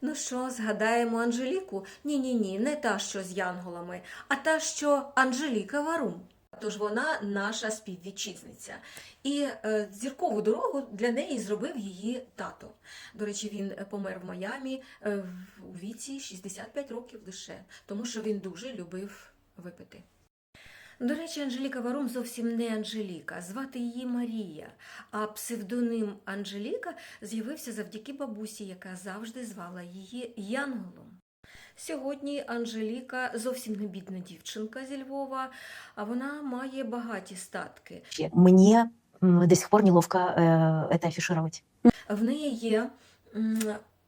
Ну що, згадаємо Анжеліку? Ні, ні, ні, не та, що з янголами, а та, що Анжеліка Варум. Тож вона наша співвітчизниця. І е, зіркову дорогу для неї зробив її тато. До речі, він е, помер в Майамі е, у віці 65 років лише, тому що він дуже любив випити. До речі, Анжеліка Варум зовсім не Анжеліка, звати її Марія, а псевдоним Анжеліка з'явився завдяки бабусі, яка завжди звала її Янголом. Сьогодні Анжеліка зовсім не бідна дівчинка зі Львова, а вона має багаті статки. Мне м, до сих пор неловко э, это афишировать. В неї є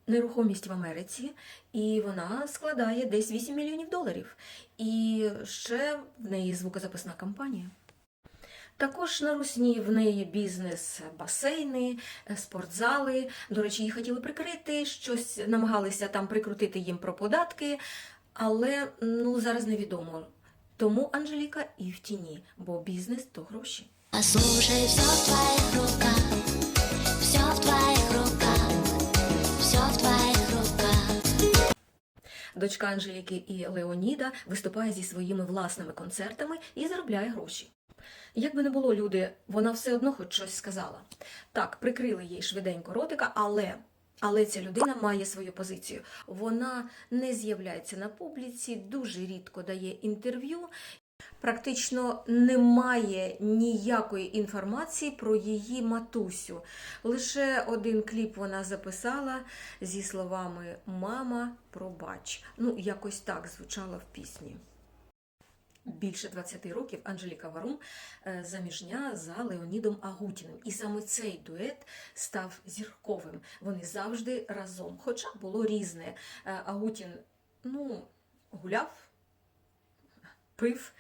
нерухомість в Америці, і вона складає десь 8 мільйонів доларів. І ще в неї звукозаписна компанія. Також на Русні в неї бізнес, басейни, спортзали. До речі, її хотіли прикрити, щось намагалися там прикрутити їм про податки, але ну, зараз невідомо. Тому Анжеліка і в тіні, бо бізнес то гроші. Послушай, все в твоих руках, Дочка Анжеліки і Леоніда виступає зі своїми власними концертами і заробляє гроші. Як би не було, люди, вона все одно хоч щось сказала. Так, прикрили їй швиденько ротика, але, але ця людина має свою позицію. Вона не з'являється на публіці, дуже рідко дає інтерв'ю. Практично немає ніякої інформації про її матусю. Лише один кліп вона записала зі словами Мама, пробач. Ну, якось так звучало в пісні. Більше 20 років Анжеліка Варум е, заміжня за Леонідом Агутіним. І саме цей дует став зірковим. Вони завжди разом. Хоча було різне. Е, Агутін ну, гуляв, пив,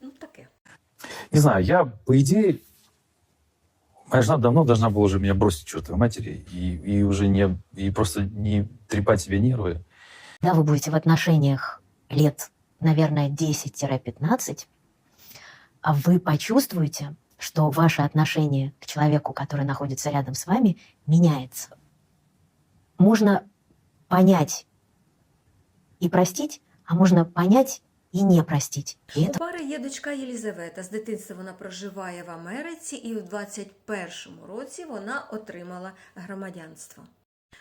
ну таке. Не знаю, я, по идее, моя жена давно должна была уже меня бросить чертовой матери и, и уже не, и просто не трепать себе нервы. Когда вы будете в отношениях лет, наверное, 10-15, а вы почувствуете, что ваше отношение к человеку, который находится рядом с вами, меняется. Можно понять и простить, а можно понять и не простить. И У это пари є дочка Єлізавета. З дитинства вона проживає в Америці, і в 21-му році вона отримала громадянство.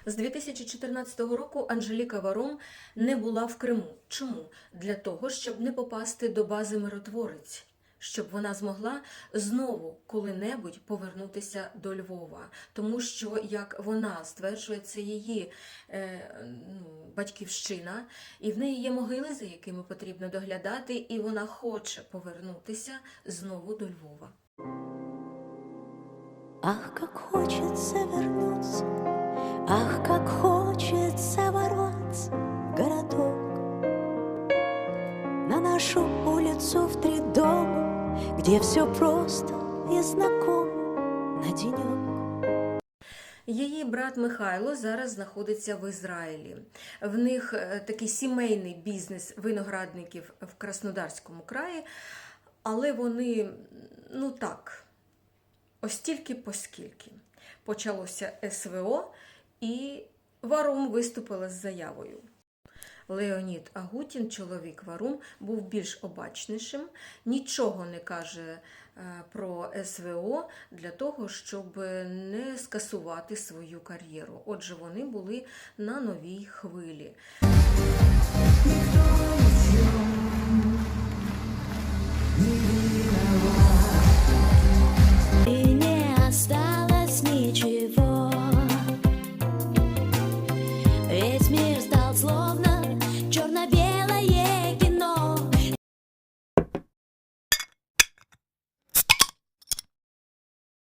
З 2014 року Анжеліка Варум не була в Криму. Чому? Для того, щоб не попасти до бази миротворець, щоб вона змогла знову коли-небудь повернутися до Львова. Тому що, як вона стверджує, це її е, ну, батьківщина, і в неї є могили, за якими потрібно доглядати, і вона хоче повернутися знову до Львова. Ах, как хочется вернуться, ах, как хочется ворваться в городок. На нашу улицу в три дома, где все просто и знакомо на денек. Її брат Михайло зараз знаходиться в Ізраїлі. В них е, такий сімейний бізнес виноградників в Краснодарському краї, але вони, ну так, ось тільки поскільки. Почалося СВО, і Варум виступила з заявою. Леонід Агутін, чоловік Варум, був більш обачнішим, нічого не каже е, про СВО для того, щоб не скасувати свою кар'єру. Отже, вони були на новій хвилі. Ніхто